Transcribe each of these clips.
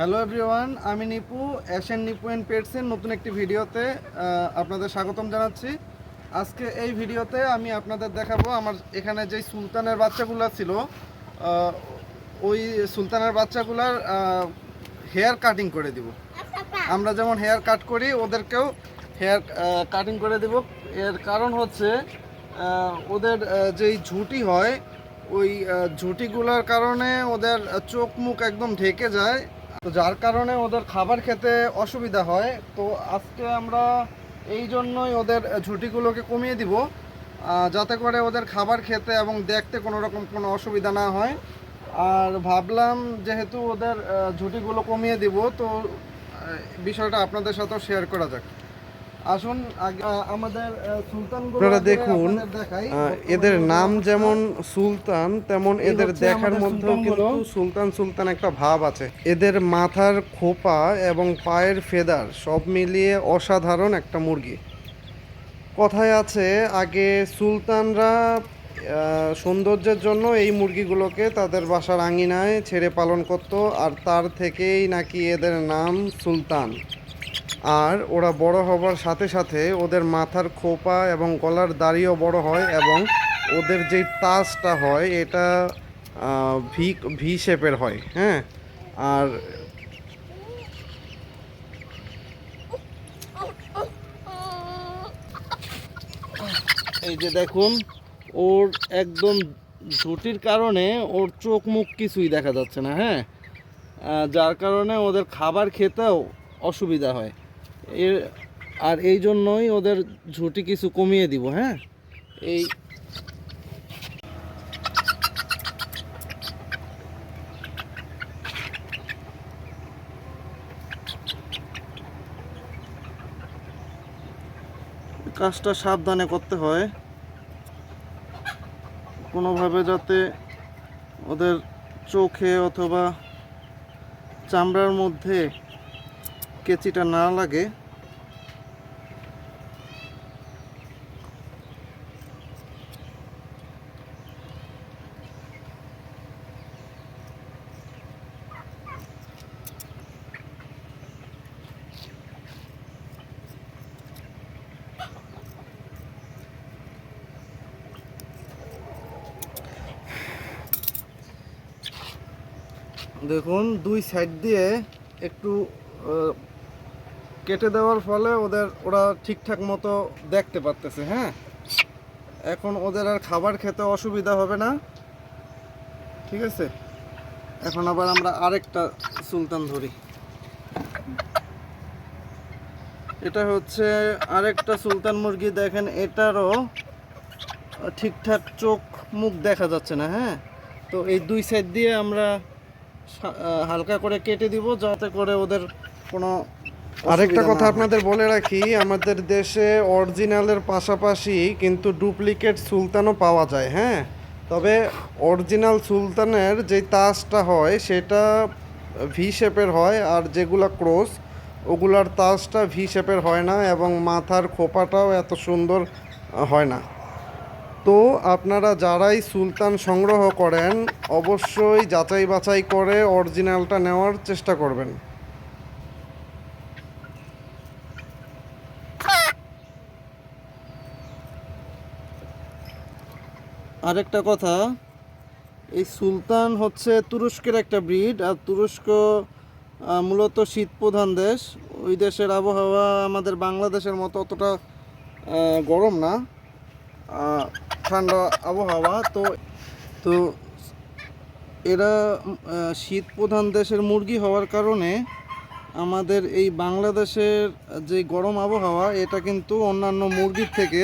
Hello everyone, আমি নিপু অ্যাশন Nipu and পেটসের নতুন একটি ভিডিওতে আপনাদের স্বাগতম জানাচ্ছি। আজকে এই ভিডিওতে আমি আপনাদের দেখাবো আমার এখানে যেই সুলতানের বাচ্চাগুলো ছিল ওই সুলতানের বাচ্চাগুলার হেয়ার কাটিং করে দিব। আমরা যেমন হেয়ার কাট করি, ওদেরকেও হেয়ার কাটিং করে দিব। এর কারণ হচ্ছে ওদের যেই ঝুঁটি হয়, ওই ঝুঁটিগুলোর কারণে ওদের চোখ মুখ একদম ঢেকে যায়। তো যার কারণে ওদের খাবার খেতে অসুবিধা হয়। তো আজকে আমরা এই জন্যই ওদের ঝুঁটিগুলোকে কমিয়ে দিব যাতে করে ওদের খাবার খেতে এবং দেখতে কোনো রকম কোনো অসুবিধা না হয়। আর ভাবলাম যেহেতু ওদের ঝুঁটিগুলো কমিয়ে দিব, তো বিষয়টা আপনাদের সাথেও শেয়ার করা যাক। আসুন আমাদের আপনারা দেখুন এদের নাম যেমন সুলতান তেমন এদের দেখার মধ্যেও কিন্তু সুলতান সুলতান একটা ভাব আছে। এদের মাথার খোপা এবং পায়ের ফেদার সব মিলিয়ে অসাধারণ একটা মুরগি। কথায় আছে আগে সুলতানরা সৌন্দর্যের জন্য এই মুরগিগুলোকে তাদের বাসার আঙিনায় ছেড়ে পালন করত আর তার থেকেই নাকি এদের নাম সুলতান। আর ওরা বড় হবার সাথে সাথে ওদের মাথার খোপা এবং গলার দাড়িও বড় হয় এবং ওদের যে তাজটা হয়, এটা ভি ভি শেপের হয় হ্যাঁ? আর এই যে দেখুন, ওর একদম ঝুঁটির কারণে ওর চোখ মুখ কিছুই দেখা যাচ্ছে না হ্যাঁ? যার কারণে ওদের খাবার খেতেও অসুবিধা হয়। এর আর এই জন্যই ওদের ঝুঁটি কিছু কমিয়ে দিব হ্যাঁ? এই কাজটা সাবধানে করতে হয়। কোনোভাবে যাতে ওদের চোখে অথবা চামড়ার মধ্যে কেচিটা না লাগে। দেখুন, দুই সাইড দিয়ে একটু কেটে দেওয়ার ফলে ওদের, ওরা ঠিকঠাক মতো দেখতে পারতেছে হ্যাঁ? এখন ওদের আর খাবার খেতে অসুবিধা হবে না, ঠিক আছে? এখন আবার আমরা আরেকটা সুলতান ধরি। এটা হচ্ছে আরেকটা সুলতান মুরগি, দেখেন, এটারও ঠিকঠাক চোখ মুখ দেখা যাচ্ছে না হ্যাঁ? তো এই দুই সাইড দিয়ে আমরা হালকা করে কেটে দিব যাতে করে ওদের কোনো আরেকটা কথা আপনাদের বলে রাখি আমাদের দেশে অরিজিনালের পাশাপাশি কিন্তু ডুপ্লিকেট সুলতানও পাওয়া যায় হ্যাঁ? তবে অরিজিনাল সুলতানের যে তাজটা হয় সেটা ভি শেপের হয় আর যেগুলা ক্রস ওগুলার তাজটা ভি শেপের হয় না এবং মাথার খোপাটাও এত সুন্দর হয় না। তো আপনারা যারাই সুলতান সংগ্রহ করেন, অবশ্যই যাচাই বাছাই করে অরিজিনালটা নেওয়ার চেষ্টা করবেন। আরেকটা কথা, এই সুলতান হচ্ছে তুরস্কের একটা ব্রিড, আর তুরস্ক মূলত শীত প্রধান দেশ। ওই দেশের আবহাওয়া আমাদের বাংলাদেশের মতো অতটা গরম না। ঠান্ডা আবহাওয়া, তো তো এরা শীত প্রধান দেশের মুরগি হওয়ার কারণে আমাদের এই বাংলাদেশের যে গরম আবহাওয়া, এটা কিন্তু অন্যান্য মুরগির থেকে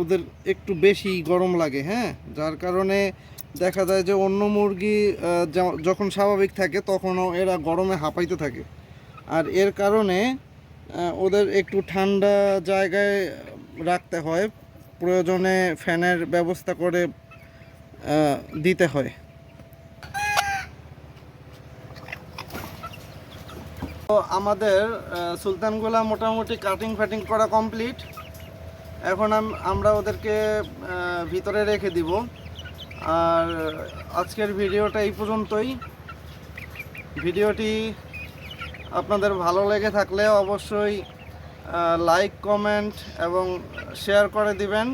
ওদের একটু বেশি গরম লাগে হ্যাঁ? যার কারণে দেখা যায় যে অন্য মুরগি যখন স্বাভাবিক থাকে, তখনও এরা গরমে হাঁপাইতে থাকে। আর এর কারণে ওদের একটু ঠান্ডা জায়গায় রাখতে হয়। প্রয়োজনে ফ্যানের ব্যবস্থা করে দিতে হয়। তো আমাদের সুলতানগুলা মোটামুটি কাটিং ফাটিং করা কমপ্লিট এখন আমরা ওদেরকে ভিতরে রেখে দিব। আর আজকের ভিডিওটা এই পর্যন্তই। ভিডিওটি আপনাদের ভালো লেগে থাকলে অবশ্যই লাইক কমেন্ট এবং শেয়ার করে দিবেন।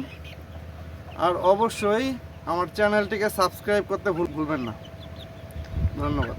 আর অবশ্যই আমার চ্যানেলটিকে সাবস্ক্রাইব করতে ভুল ভুলবেন না। ধন্যবাদ।